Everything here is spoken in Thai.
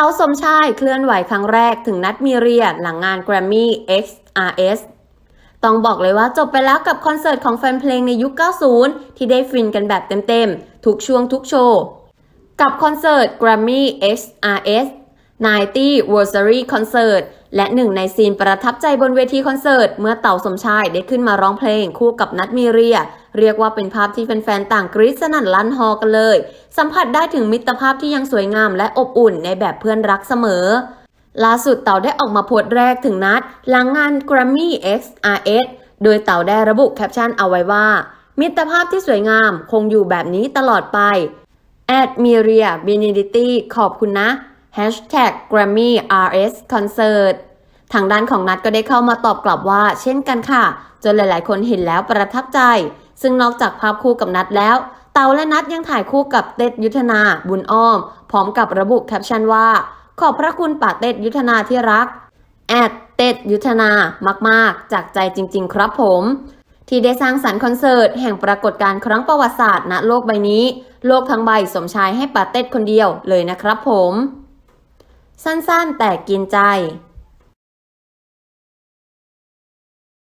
าสมชายเคลื่อนไหวครั้งแรกถึงนัดมีเรียหลังงาน Grammy XRS ต้องบอกเลยว่าจบไปแล้วกับคอนเสิร์ตของแฟนเพลงในยุค 90 ที่ได้ฟินกันแบบเต็มๆ ทุกช่วงทุกโชว์ กับคอนเสิร์ต Grammy XRS 90 Anniversary Concert และหนึ่งในซีนประทับใจบนเวทีคอนเสิร์ต เมื่อเต่าสมชายได้ขึ้นมาร้องเพลงคู่กับนัดมีเรียเรียกว่าเป็นภาพที่แฟนๆต่างกรี๊ดสนั่นลั่นฮอกันเลย สัมผัสได้ถึงมิตรภาพที่ยังสวยงามและอบอุ่นในแบบเพื่อนรักเสมอล่าสุดเต่าได้ออกมาโพสต์แรกถึงนัด หลังงาน Grammy XRS โดยเต่าได้ระบุแคปชั่นเอาไว้ว่า มิตรภาพที่สวยงามคงอยู่แบบนี้ตลอดไปแอดมิเรียเบนิดิตี้ขอบคุณนะ Hashtag Grammy RS Concert ทางด้านของนัดก็ได้เข้ามาตอบกลับว่า เช่นกันค่ะ จนหลายๆ คนเห็นแล้วประทับใจ ซึ่งนอกจากภาพคู่กับนัดแล้ว เตาและนัดยังถ่ายคู่กับเต็ดยุทธนา บุญอ้อม พร้อมกับระบุแคปชั่นว่า ขอบพระคุณป่าเต็ดยุทธนาที่รักแอดเต็ดยุทธนามาก ๆ จากใจจริง ๆ ครับผม ที่ได้สร้างสรรค์คอนเสิร์ต แห่งปรากฏการณ์ครั้งประวัติศาสตร์ณโลกใบนี้ โลกทั้งใบสมชายให้ป่าเต็ดคนเดียวเลยนะครับผม สั้นๆแต่กินใจ